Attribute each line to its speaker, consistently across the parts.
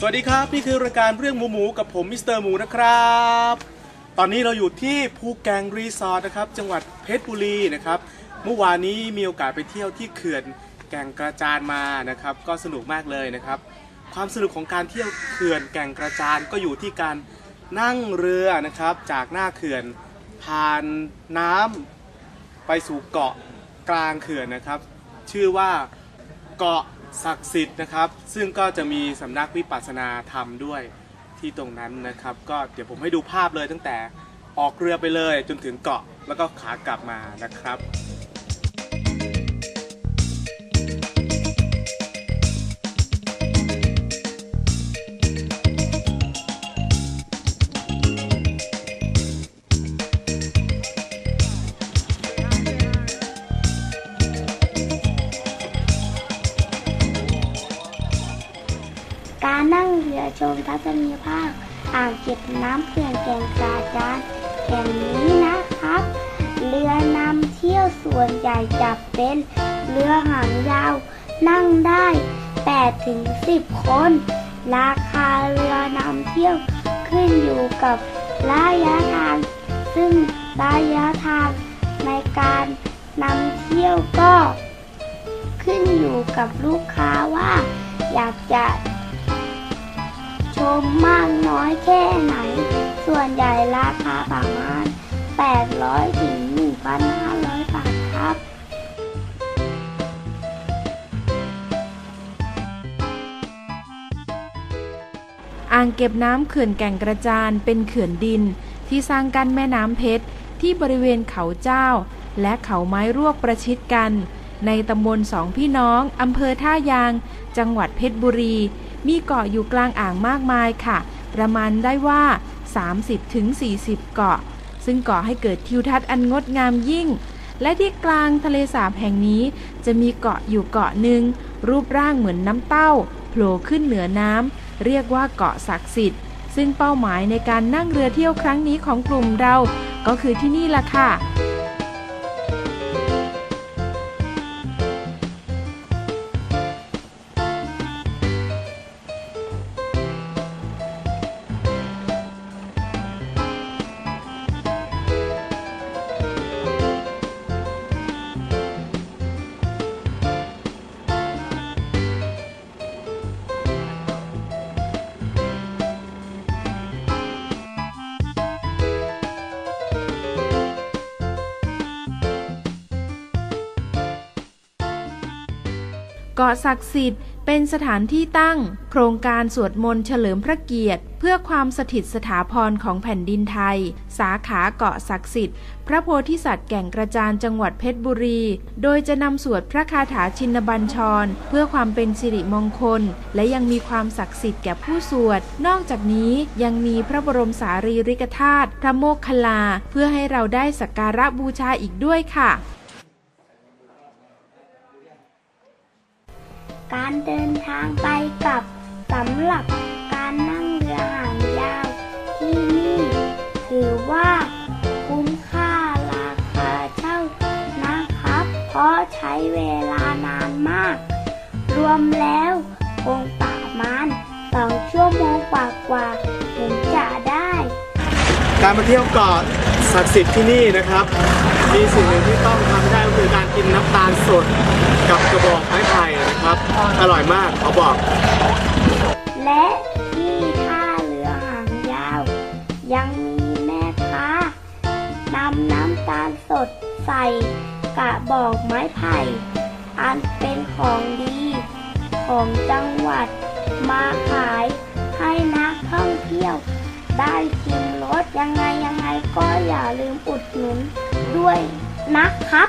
Speaker 1: สวัสดีครับ นี่คือรายการเรื่องหมูหมูกับผมมิสเตอร์หมูนะครับ ตอนนี้เราอยู่ที่ภูแกงรีสอร์ทนะครับ จังหวัดเพชรบุรีนะครับ เมื่อวานนี้มีโอกาสไปเที่ยวที่เขื่อนแก่งกระจานมานะครับ ก็สนุกมากเลยนะครับ ความสนุกของการเที่ยวเขื่อนแก่งกระจานก็อยู่ที่การนั่งเรือนะครับ จากหน้าเขื่อนผ่านน้ำไปสู่เกาะกลางเขื่อนนะครับ ชื่อว่าเกาะ ศักดิ์สิทธิ์นะครับ ซึ่งก็จะมีสำนักวิปัสสนาธรรมด้วยที่ตรงนั้นนะครับ ก็เดี๋ยวผมให้ดูภาพเลยตั้งแต่ออกเรือไปเลยจนถึงเกาะแล้วก็ขากลับมานะครับ
Speaker 2: รือชมทัศนีภาพอ่างเก็บน้ำเขื่อนแก่งกาจานแห่งนี้นะครับ เรือนำเที่ยวส่วนใหญ่จะเป็นเรือหางยาวนั่งได้8ถึง10 คน ราคาเรือนำเที่ยวขึ้นอยู่กับระยะทาง ซึ่งระยะทางในการนำเที่ยวก็ ขึ้นอยู่กับลูกค้าว่า อยากจะ ชมมากน้อยแค่ไหน ส่วนใหญ่ราคาประมาณ 800ถึง1,500 บาทครับ
Speaker 3: อ่างเก็บน้ำเขื่อนแก่งกระจานเป็นเขื่อนดิน ที่สร้างกั้นแม่น้ำเพชร ที่บริเวณเขาเจ้า และเขาไม้รวกประชิดกัน ในตำบลสองพี่น้องอำเภอท่ายาง จังหวัดเพชรบุรี มีเกาะอยู่กลางอ่างมากมายค่ะ ประมาณได้ว่า 30-40 เกาะ ซึ่งก่อให้เกิดทิวทัศน์อันงดงามยิ่ง และที่กลางทะเลสาบแห่งนี้จะมีเกาะอยู่เกาะหนึ่ง รูปร่างเหมือนน้ำเต้าโผล่ขึ้นเหนือน้ำเรียกว่าเกาะศักดิ์สิทธิ์ ซึ่งเป้าหมายในการนั่งเรือเที่ยวครั้งนี้ของกลุ่มเรา ก็คือที่นี่ล่ะค่ะ เกาะศักดิ์สิทธิ์เป็นสถานที่ตั้ง โครงการสวดมนต์เฉลิมพระเกียรติ เพื่อความสถิตสถาพรของแผ่นดินไทย สาขาเกาะศักดิ์สิทธิ์ พระโพธิสัตว์แก่งกระจานจังหวัดเพชรบุรี โดยจะนำสวดพระคาถาชินบัญชร เพื่อความเป็นสิริมงคล และยังมีความศักดิ์สิทธิ์แก่ผู้สวด นอกจากนี้ยังมีพระบรมสารีริกธาตุพระโมคคัลลา เพื่อให้เราได้สักการะบูชาอีกด้วยค่ะ
Speaker 2: การเดินทางไปกลับสำหรับการนั่งเรือหางยาวที่นี่ ถือว่าคุ้มค่าราคาเช่านะครับ เพราะใช้เวลานานมาก รวมแล้วคงประมาณสองชั่วโมงกว่าๆถึงจะได้
Speaker 1: การมาเที่ยวเกาะศักดิ์สิทธิ์ที่นี่นะครับ มีสิ่งหนึ่งที่ต้องทำได้ก็คือการกินน้ำตาลสดกับกระบอกไม้ไผ่ ครับ อร่อยมากขอบอก
Speaker 2: และที่ท่าเรือหางยาว ยังมีแม่ค้านำน้ำตาลสดใส่กระบอกไม้ไผ่ อันเป็นของดี ของจังหวัดมาขายให้นักท่องเที่ยว ได้ชิมรสยังไงยังไงก็อย่าลืมอุดหนุนด้วยนะครับ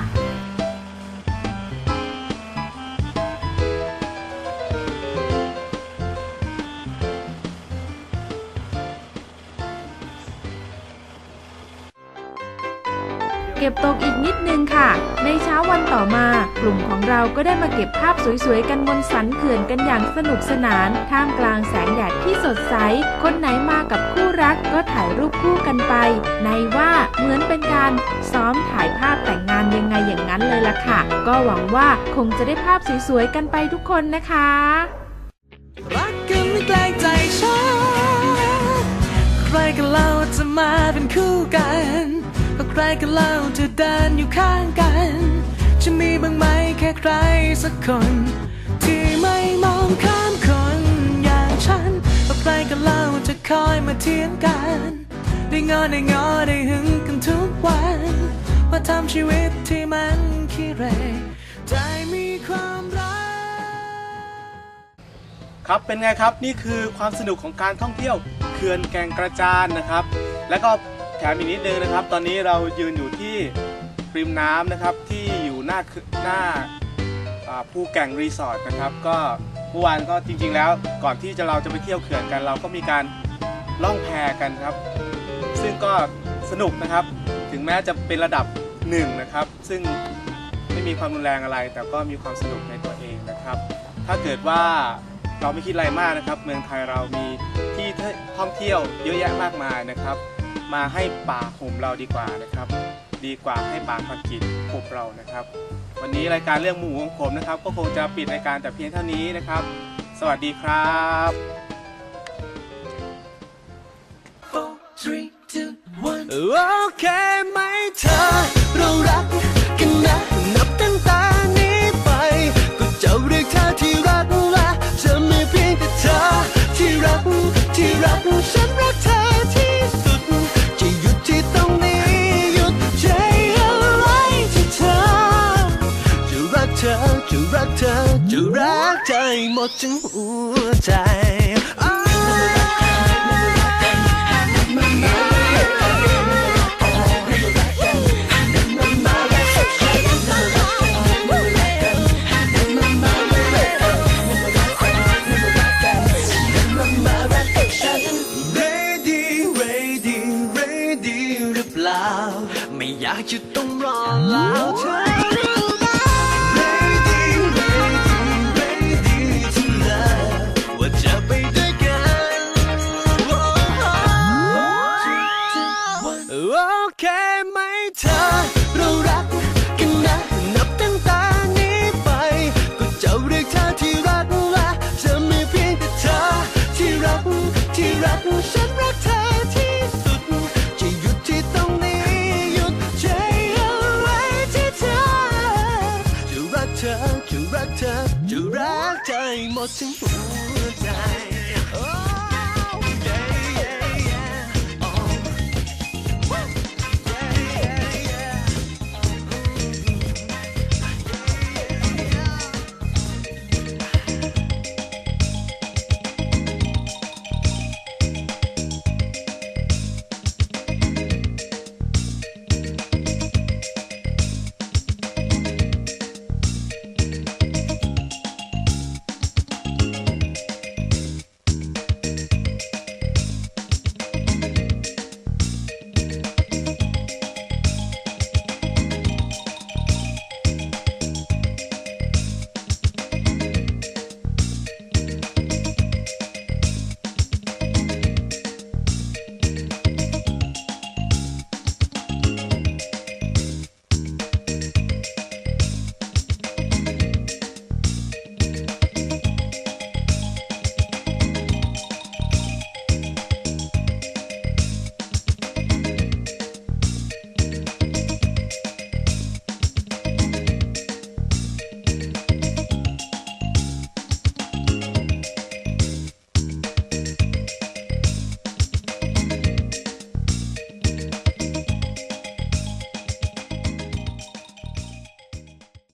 Speaker 3: เก็บตกอีกนิดนึงค่ะ ในเช้าวันต่อมา กลุ่มของเราก็ได้มาเก็บภาพสวยๆ กันบนสันเขื่อนกันอย่างสนุกสนาน ท่ามกลางแสงแดดที่สดใส คนไหนมากับคู่รักก็ถ่ายรูปคู่กันไป ในว่าเหมือนเป็นการซ้อมถ่ายภาพแต่งงานยังไงอย่างนั้นเลยล่ะค่ะ ก็หวังว่าคงจะได้ภาพสวยๆ กันไปทุกคนนะคะ
Speaker 4: รักกันไม่แกล้งใจฉันใครกันเล่าจะมาเป็นคู่กัน ก็ใครกันเล่าจะเดินอยู่ข้างกัน จะมีบ้างไหมแค่ใครสักคน ที่ไม่มองข้ามคนอย่างฉันก็ใครกันเล่าจะคอยมาเทียงกัน ได้งอได้งอได้หึงกันทุกวันว่าทำชีวิตที่มันขี้เรได้มีความรัก
Speaker 1: ครับเป็นไงครับนี่คือความสนุกของการท่องเที่ยวเขื่อนแก่งกระจานนะครับ แล้วก็ แถมอีกนิดนึงนะครับ ตอนนี้เรายืนอยู่ที่ริมน้ำนะครับที่อยู่หน้าหน้าอ่าภูแก่งรีสอร์ทนะครับก็เมื่อวานก็จริง ๆ แล้วก่อนที่จะเราจะไปเที่ยวเขื่อนกัน เราก็มีการล่องแพกันครับ ซึ่งก็สนุกนะครับ ถึงแม้จะเป็นระดับหนึ่งนะครับ ซึ่งไม่มีความรุนแรงอะไร แต่ก็มีความสนุกในตัวเองนะครับ ถ้าเกิดว่าเราไม่คิดอะไรมากนะครับ เมืองไทยเรามีที่ท่องเที่ยวเยอะแยะมากมายนะครับ มาให้ป่าห่มเราดีกว่านะครับ ดีกว่าให้ป่าคอนกรีตปกเรานะครับ วันนี้รายการเรื่องหมูของผมนะครับ ก็คงจะปิดรายการแต่เพียงเท่านี้นะครับ สวัสดีครับ
Speaker 4: four, three, two, one โอเคไหมเธอเรารักกันนะ หมดทั้งหัวใจ ready ready ready หรือเปล่าไม่อยากจะต้องรอแล้วเธอ รักเธอจะรักเธอจะรักใจหมดทั้งหัวใจ